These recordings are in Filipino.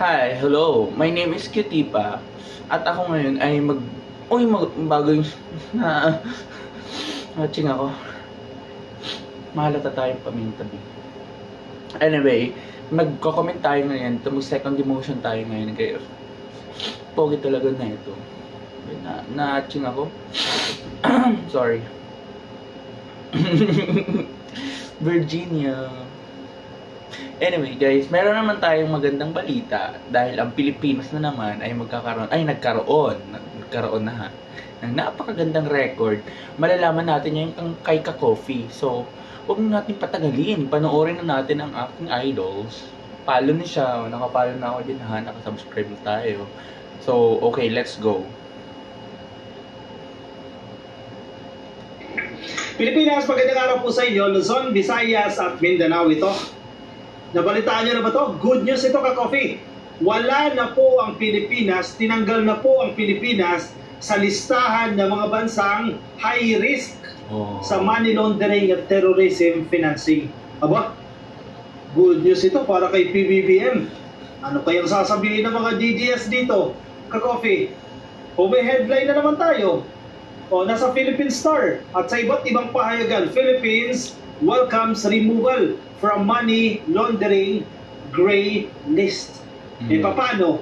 Hi, hello. My name is Cutipa. At ako ngayon ay mag... Uy, mag... bago yung... Na... Watching ako. Mahalata tayong pamintabi. Anyway, magko-comment tayo ngayon. Tumag second demotion tayo ngayon. Kaya, pogi talaga na ito. Na, na-atching ako. Sorry. Virginia. Anyway guys, meron naman tayong magandang balita dahil ang Pilipinas na naman ay magkakaroon, ay nagkaroon, nagkaroon na ha, ng napakagandang record. Malalaman natin yung kang kay Ka Coffee. So, huwag na natin patagalin. Panoorin na natin ang aking idols. Follow ni siya. Nakapalo na ako din ha. Nakasubscribe na tayo. So, okay, let's go. Pilipinas, magandang araw po sa inyo. Luzon, Visayas at Mindanao ito. Nabalitaan niyo na ba to? Good news ito ka coffee. Wala na po ang Pilipinas, tinanggal na po ang Pilipinas sa listahan ng mga bansang high risk Oh. sa money laundering at terrorism financing. Aba, good news ito para kay PBBM. Ano kayang sasabihin ng mga DDS dito? Ka-coffee. O may headline na naman tayo. O nasa Philippine Star at sa iba't ibang pahayagan, Philippines welcomes removal from money laundering gray list. Eh Mm. paano?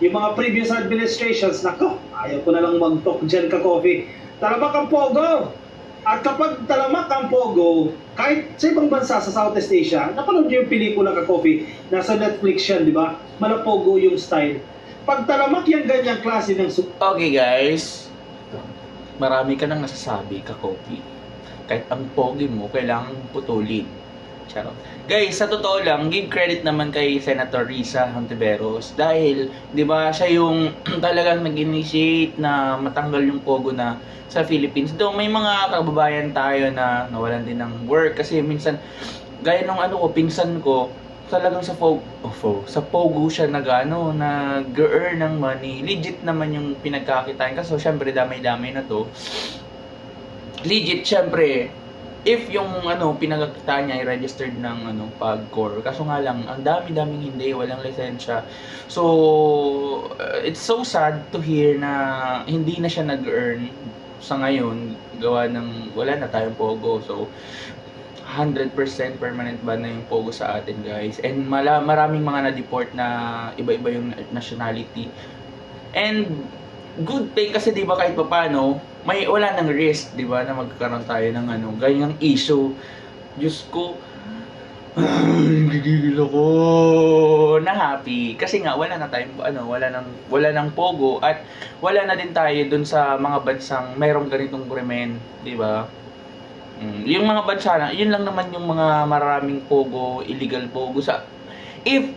Yung mga previous administrations, nako, ayaw ko na lang mag-talk dyan ka coffee. Talamak ang pogo! At kapag talamak ang pogo, kahit sa ibang bansa sa Southeast Asia, napanood niyo yung pelikula ka coffee, nasa Netflix yan, di ba? Malapogo yung style. Pag talamak yung ganyang klase ng Okay guys, marami ka nang nasasabi ka copy. Kahit ang pogi mo, kailangan putulin. Charot. Guys, sa totoo lang, give credit naman kay Senator Risa Hontiveros dahil, di ba, siya yung talagang nag-initiate na matanggal yung pogo na sa Philippines. Though may mga kababayan tayo na nawalan din ng work kasi minsan, gaya nung ano ko, pinsan ko, talagang sa Pogo, oh, sa Pogo siya nag ano, nag-earn ng money. Legit naman yung pinagkakitaan. Kaso syempre damay-damay na to. Legit syempre, if yung ano pinagkakitaan niya ay registered ng ano pagcore. Kaso nga lang, ang dami-daming hindi, walang lisensya. So, uh, it's so sad to hear na hindi na siya nag-earn sa ngayon gawa ng wala na tayong Pogo. So, 100% permanent ban na yung Pogo sa atin, guys. And mala maraming mga na-deport na iba-iba yung nationality. And good thing kasi 'di ba kahit papaano, may wala nang risk, 'di ba, na magkakaroon tayo ng ano, ganyang issue. Diyos ko, gigigil ako. Na happy. Kasi nga wala na tayong ano wala nang wala nang pogo at wala na din tayo dun sa mga bansang mayroong ganitong krimen di ba? Mm, yung mga bansa na, yun lang naman yung mga maraming pogo, illegal pogo sa if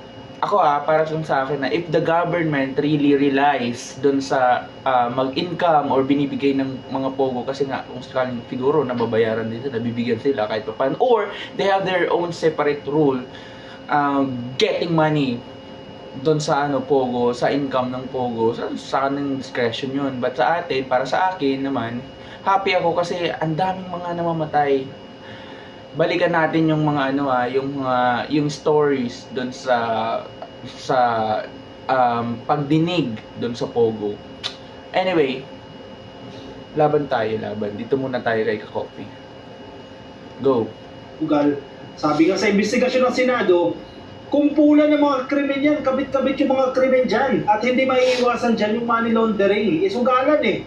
ako ah para sa akin na if the government really relies doon sa ah, mag-income or binibigay ng mga pogo kasi nga kung sakaling siguro nababayaran din sila, nabibigyan sila kahit pa paano or they have their own separate rule um, getting money doon sa ano pogo sa income ng pogo sa sa kanilang discretion yun. But sa atin para sa akin naman happy ako kasi ang daming mga namamatay balikan natin yung mga ano ah yung mga yung stories doon sa sa um, pagdinig doon sa pogo anyway laban tayo laban dito muna tayo kay Coffee go ugal. Sabi nga sa investigasyon ng Senado, kumpulan ng mga krimen yan, kabit-kabit yung mga krimen dyan. At hindi maiiwasan dyan yung money laundering. Isugalan eh.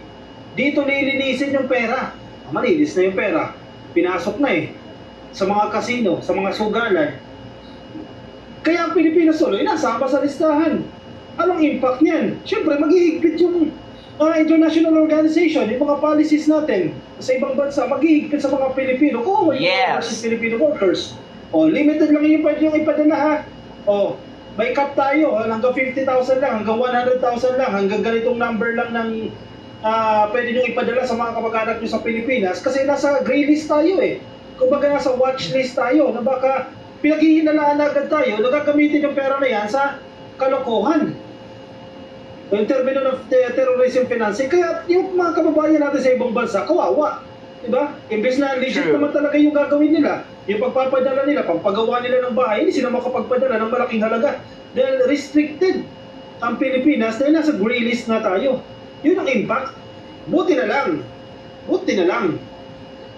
Dito nilinisin yung pera. Ah, Malinis na yung pera. Pinasok na eh. Sa mga kasino, sa mga sugalan. Kaya ang Pilipinas tuloy nasama sa listahan. Anong impact niyan? Siyempre, maghihigpit yung mga international organization, yung mga policies natin sa ibang bansa, maghihigpit sa mga Pilipino. Kung may Yes. mga Filipino workers. O, limited lang yung pwede yung ipadala ha. O, may cap tayo, ha? hanggang 50,000 lang, hanggang 100,000 lang, hanggang ganitong number lang ng ah pwede nyo ipadala sa mga kamag-anak nyo sa Pilipinas kasi nasa gray list tayo eh. Kumbaga nasa watch list tayo na baka pinaghihinalaan agad tayo na gagamitin yung pera na yan sa kalokohan. Yung termino ng te- terrorism financing. Kaya yung mga kababayan natin sa ibang bansa, kawawa. Diba? Imbes na legit True. naman talaga yung gagawin nila. Yung pagpapadala nila, pagpagawa nila ng bahay, hindi sila makapagpadala ng malaking halaga. Dahil restricted ang Pilipinas dahil nasa gray list na tayo. Yun ang impact. Buti na lang. Buti na lang.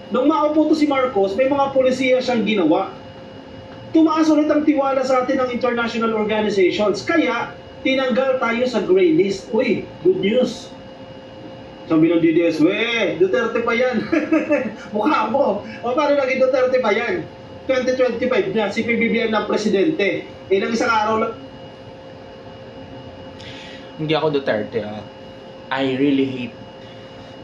Nung maupo to si Marcos, may mga polisiya siyang ginawa. Tumaas ulit ang tiwala sa atin ng international organizations. Kaya, tinanggal tayo sa gray list. Uy, good news. Sabi ng DDS, we, Duterte pa yan. Mukha mo. O paano naging Duterte pa yan? 2025 na, si PBBM ng presidente. Ilang isang araw lang, Hindi ako Duterte ah. I really hate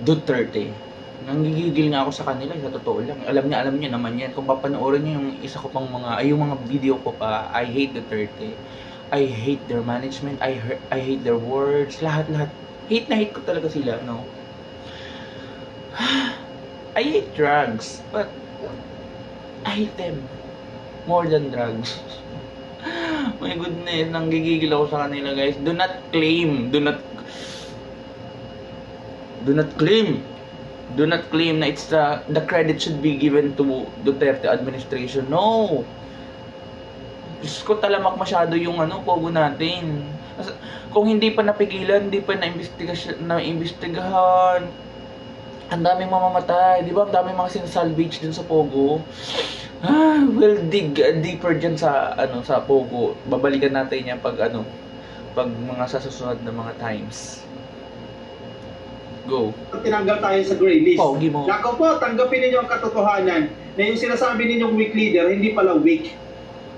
Duterte. Nanggigigil nga ako sa kanila, sa totoo lang. Alam niya, alam niya naman yan. Kung papanoorin niyo yung isa ko pang mga, ay yung mga video ko pa, I hate Duterte. I hate their management, I, I hate their words, lahat-lahat. Hate na hate ko talaga sila, no? I hate drugs, but I hate them more than drugs. My goodness, nanggigigil ako sa kanila guys. Do not claim, do not do not claim do not claim na it's the the credit should be given to Duterte administration. No. Diyos ko talamak masyado yung ano, pogo natin. Kung hindi pa napigilan, hindi pa na-investigahan, ang daming mamamatay, di ba? Ang daming mga sinasalvage din sa Pogo. Ah, we'll dig uh, deeper dyan sa, ano, sa Pogo. Babalikan natin yan pag, ano, pag mga sa susunod na mga times. Go. tinanggal tayo sa gray list. Pogi mo. Nako po, tanggapin ninyo ang katotohanan na yung sinasabi ninyong weak leader, hindi pala weak.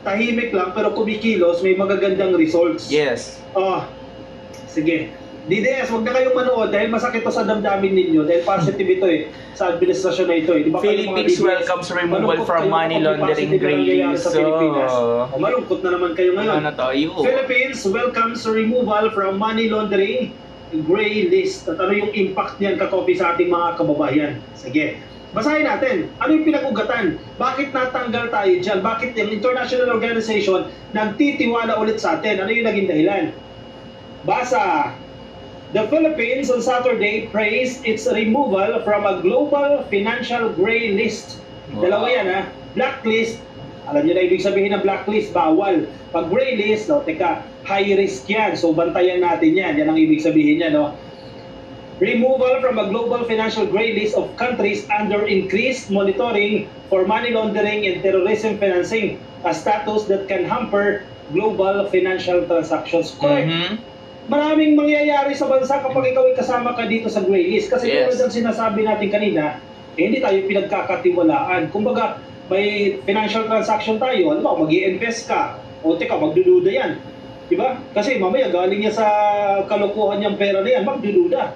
Tahimik lang, pero kumikilos, may magagandang results. Yes. Oh, sige. DDS, huwag na kayong manood dahil masakit to sa damdamin ninyo dahil positive ito eh sa administrasyon na ito eh. Di ba Philippines DDS, welcomes removal from money laundering na Pilipinas. So, O, malungkot na naman kayo ngayon. ano tayo? Philippines welcomes removal from money laundering gray list. At ano yung impact niyan kakopi sa ating mga kababayan? Sige. Basahin natin. Ano yung pinag-ugatan? Bakit natanggal tayo dyan? Bakit yung international organization nagtitiwala ulit sa atin? Ano yung naging dahilan? Basa. The Philippines on Saturday praised its removal from a global financial gray list. Wow. Dalawa yan ha. Blacklist. Alam niyo na ibig sabihin ng blacklist, bawal. Pag gray list, no, teka, high risk yan. So bantayan natin yan. Yan ang ibig sabihin niya, no? Removal from a global financial gray list of countries under increased monitoring for money laundering and terrorism financing, a status that can hamper global financial transactions. Correct Mhm. maraming mangyayari sa bansa kapag ikaw ay kasama ka dito sa gray list. Kasi Yes. tulad ng sinasabi natin kanina, eh, hindi tayo pinagkakatiwalaan. Kumbaga, may financial transaction tayo, ano ba, mag invest ka, o teka, magdududa yan. Diba? Kasi mamaya galing niya sa kalokohan niyang pera na yan, magdududa.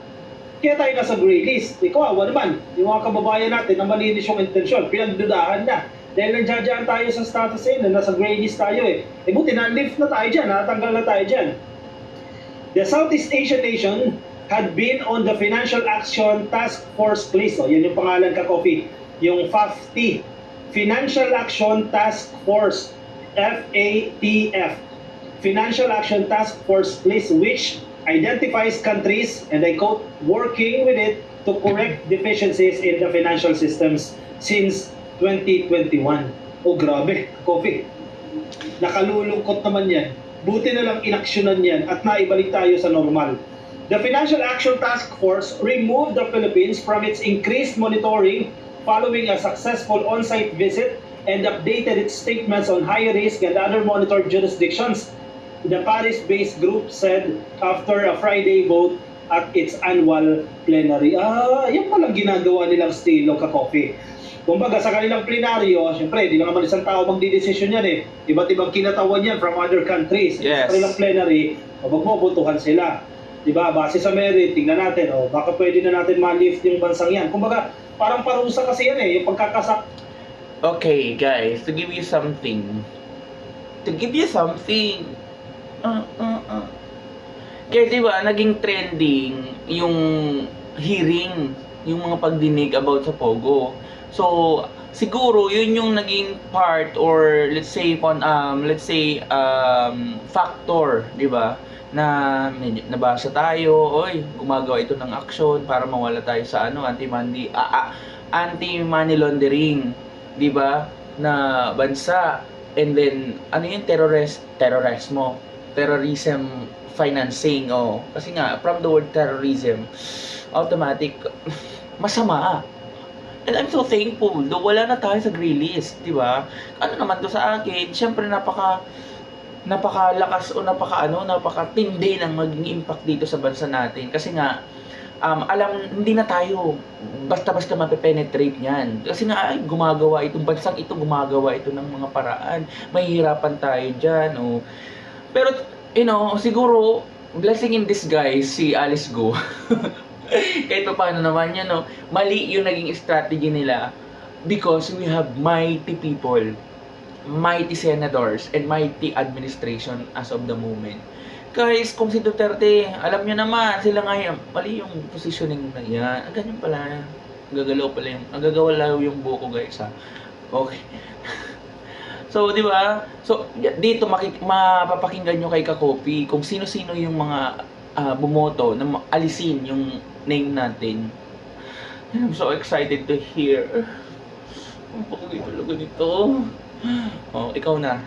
Kaya tayo nasa gray list. Ikaw, awa naman, yung mga kababayan natin na malinis yung intensyon, pinagdudahan na. Dahil nandiyan tayo sa status eh, na nasa gray list tayo eh. Eh buti na, lift na tayo dyan, natanggal na tayo dyan. The Southeast Asian nation had been on the Financial Action Task Force list. O, yan yung pangalan ka, Kofi. Yung FAFT. Financial Action Task Force. F-A-T-F. Financial Action Task Force list which identifies countries, and I quote, working with it to correct deficiencies in the financial systems since 2021. Oh, grabe, Kofi. Nakalulungkot naman yan. Buti na lang inaksyonan yan at naibalik tayo sa normal. The Financial Action Task Force removed the Philippines from its increased monitoring following a successful on-site visit and updated its statements on high risk and other monitored jurisdictions. The Paris-based group said after a Friday vote at its annual plenary. Ah, yan palang ginagawa nilang estilo ka-coffee. Kumbaga sa kanilang plenaryo, syempre, di lang naman isang tao magdidesisyon yan eh. Iba't ibang kinatawan yan from other countries. Yes. Sa kanilang plenary, magbobotohan sila. Di ba? Base sa merit, tingnan natin, o baka pwede na natin ma-lift yung bansang yan. Kumbaga, parang parusa kasi yan eh, yung pagkakasak. Okay, guys, to give you something. To give you something. Uh, uh, uh. Kaya di ba, naging trending yung hearing, yung mga pagdinig about sa Pogo. So, siguro yun yung naging part or let's say on um let's say um factor, 'di ba? Na nabasa tayo, oy, gumagawa ito ng action para mawala tayo sa ano, anti-money ah, ah, anti-money laundering, 'di ba? Na bansa and then ano yung terrorist terrorismo terrorism financing, oh. Kasi nga, from the word terrorism, automatic, masama. And I'm so thankful, do wala na tayo sa grey list, di ba? Ano naman to sa akin, syempre napaka, napakalakas o napaka ano, napakatindi ng maging impact dito sa bansa natin. Kasi nga, um, alam, hindi na tayo basta-basta mape-penetrate niyan. Kasi nga, ay, gumagawa itong bansang ito, gumagawa ito ng mga paraan. Mahihirapan tayo dyan, o. Pero, you know, siguro, blessing in disguise, si Alice Go. Kahit pa paano naman yan, no? Mali yung naging strategy nila because we have mighty people, mighty senators, and mighty administration as of the moment. Guys, kung si Duterte, alam nyo naman, sila nga yung, mali yung positioning na yan. Ah, ganyan pala. Gagalaw pala yung, ang gagalaw yung buko guys ha. Okay. So, di ba? So, dito makik mapapakinggan nyo kay Kakopi kung sino-sino yung mga ah, bumoto na alisin yung name natin. I'm so excited to hear. Ang pangit talaga nito. Oh, ikaw na.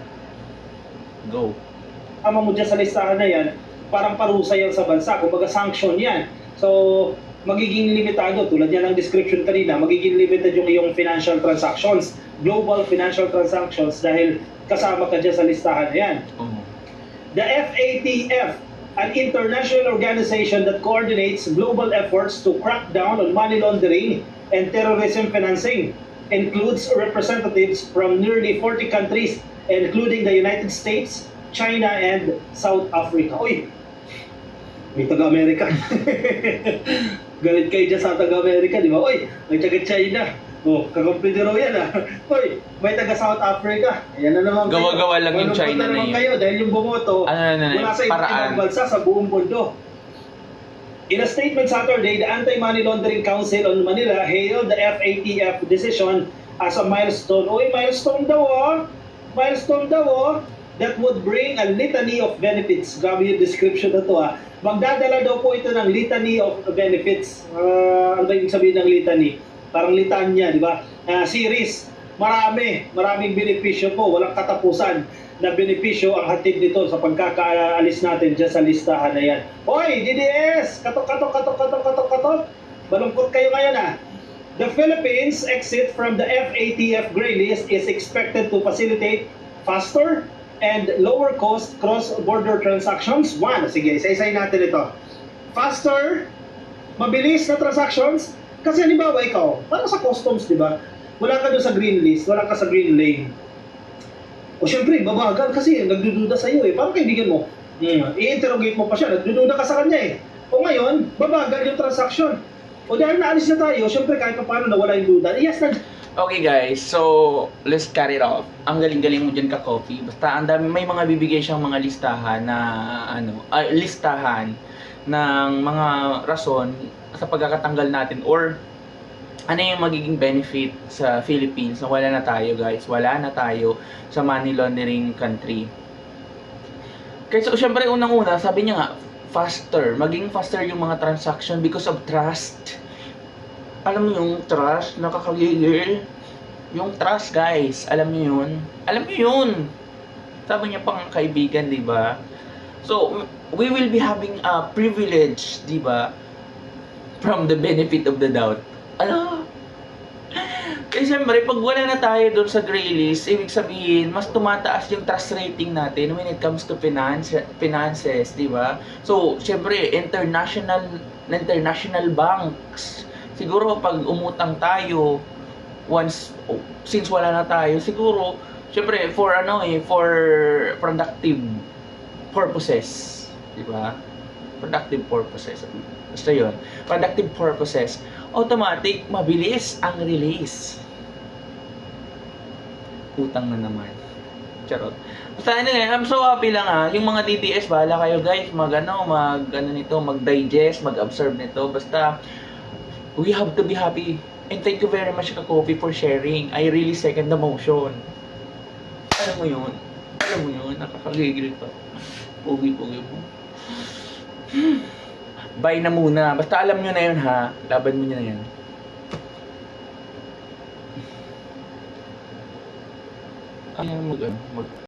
Go. Tama mo dyan sa listahan na yan, parang parusa yan sa bansa. Kumbaga sanction yan. So, magiging limitado. Tulad yan ng description kanina, magiging limited yung iyong financial transactions, global financial transactions dahil kasama ka dyan sa listahan na yan. Oh. The FATF, an international organization that coordinates global efforts to crack down on money laundering and terrorism financing, includes representatives from nearly 40 countries, including the United States, China, and South Africa. Uy! May taga-America. Galit kayo dyan sa taga-America, di ba? Uy! May taga-China. Oh, kakumpleto raw yan ah. Uy, may taga South Africa. Ayan na naman kayo. Gawa-gawa lang yung China na naman yun. kayo dahil yung bumoto Ano na na, mula sa iba't ibang bansa sa buong mundo. In a statement Saturday, the Anti-Money Laundering Council on Manila hailed the FATF decision as a milestone. Uy, milestone daw oh! Milestone daw oh! That would bring a litany of benefits. Grabe yung description na to ah. Magdadala daw po ito ng litany of benefits. Ah, ano ba yung sabihin ng litany? Parang litanya, di ba? Ah, series. Marami, maraming benepisyo po. Walang katapusan na benepisyo ang hatid nito sa pagkakaalis natin dyan sa listahan na yan. Hoy, DDS! Katok, katok, katok, katok, katok, katok! Malungkot kayo ngayon ah. The Philippines exit from the FATF gray list is expected to facilitate faster and lower cost cross-border transactions. One, sige, isa-isay natin ito. Faster, mabilis na transactions. Kasi halimbawa ikaw, parang sa customs, di ba? Wala ka doon sa green list, wala ka sa green lane. O syempre, babagal kasi nagdududa sa iyo eh. Parang kaibigan mo, hmm, i-interrogate mo pa siya, nagdududa ka sa kanya eh. O ngayon, babagal yung transaction. O dahil naalis na tayo, syempre kahit pa paano nawala yung duda, yes, na Okay guys, so let's carry it off. Ang galing-galing mo dyan ka coffee. Basta ang dami may mga bibigay siyang mga listahan na ano, ay, listahan ng mga rason sa pagkakatanggal natin or ano yung magiging benefit sa Philippines na wala na tayo guys, wala na tayo sa money laundering country. Kasi so, syempre unang-una, sabi niya nga, faster, maging faster yung mga transaction because of trust alam mo yung trust, nakakagigil. Yung trust, guys, alam niyo yun? Alam niyo yun. Sabi niya pang kaibigan, di ba? So, we will be having a privilege, di ba? From the benefit of the doubt. Ano? Kasi siyempre, pag wala na tayo doon sa gray list, ibig sabihin, mas tumataas yung trust rating natin when it comes to finance, finances, di ba? So, siyempre, international, international banks, siguro pag umutang tayo once oh, since wala na tayo siguro syempre for ano eh for productive purposes di ba? Productive purposes. Basta yun. Productive purposes automatic mabilis ang release utang na naman charot basta ano eh I'm so happy lang ah yung mga DDS bahala kayo guys mag ano mag ano nito mag digest mag absorb nito basta we have to be happy. And thank you very much, Kakopi, for sharing. I really second the motion. Alam mo yun? Alam mo yun? Nakakagigil pa. Pugi-pugi mo. Bye na muna. Basta alam nyo na yun, ha? Laban mo nyo na yan. Ayan, mag, mag,